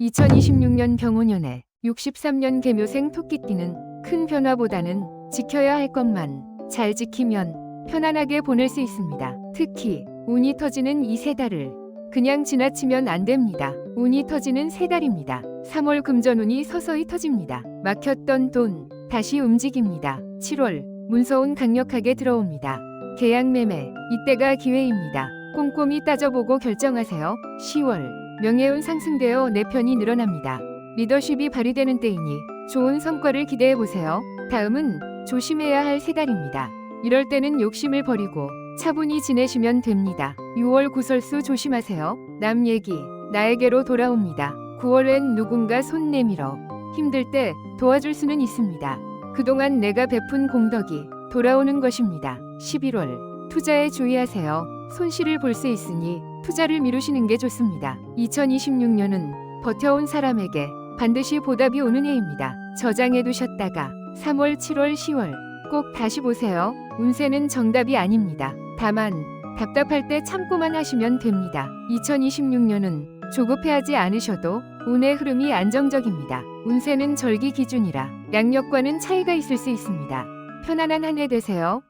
2026년 병오년에 63년 개묘생 토끼띠는 큰 변화보다는 지켜야 할 것만 잘 지키면 편안하게 보낼 수 있습니다. 특히 운이 터지는 이 세 달을 그냥 지나치면 안 됩니다. 운이 터지는 세 달입니다. 3월 금전운이 서서히 터집니다. 막혔던 돈 다시 움직입니다. 7월 문서운 강력하게 들어옵니다. 계약 매매 이때가 기회입니다. 꼼꼼히 따져보고 결정하세요. 10월 명예운 상승되어 내 편이 늘어납니다. 리더십이 발휘되는 때이니 좋은 성과를 기대해 보세요. 다음은 조심해야 할 세 달입니다. 이럴 때는 욕심을 버리고 차분히 지내시면 됩니다. 6월 구설수 조심하세요. 남 얘기 나에게로 돌아옵니다. 9월엔 누군가 손 내밀어 힘들 때 도와줄 수는 있습니다. 그동안 내가 베푼 공덕이 돌아오는 것입니다. 11월 투자에 주의하세요. 손실을 볼 수 있으니 투자를 미루시는 게 좋습니다. 2026년은 버텨온 사람에게 반드시 보답이 오는 해입니다. 저장해 두셨다가 3월, 7월, 10월 꼭 다시 보세요. 운세는 정답이 아닙니다. 다만 답답할 때 참고만 하시면 됩니다. 2026년은 조급해하지 않으셔도 운의 흐름이 안정적입니다. 운세는 절기 기준이라 양력과는 차이가 있을 수 있습니다. 편안한 한 해 되세요.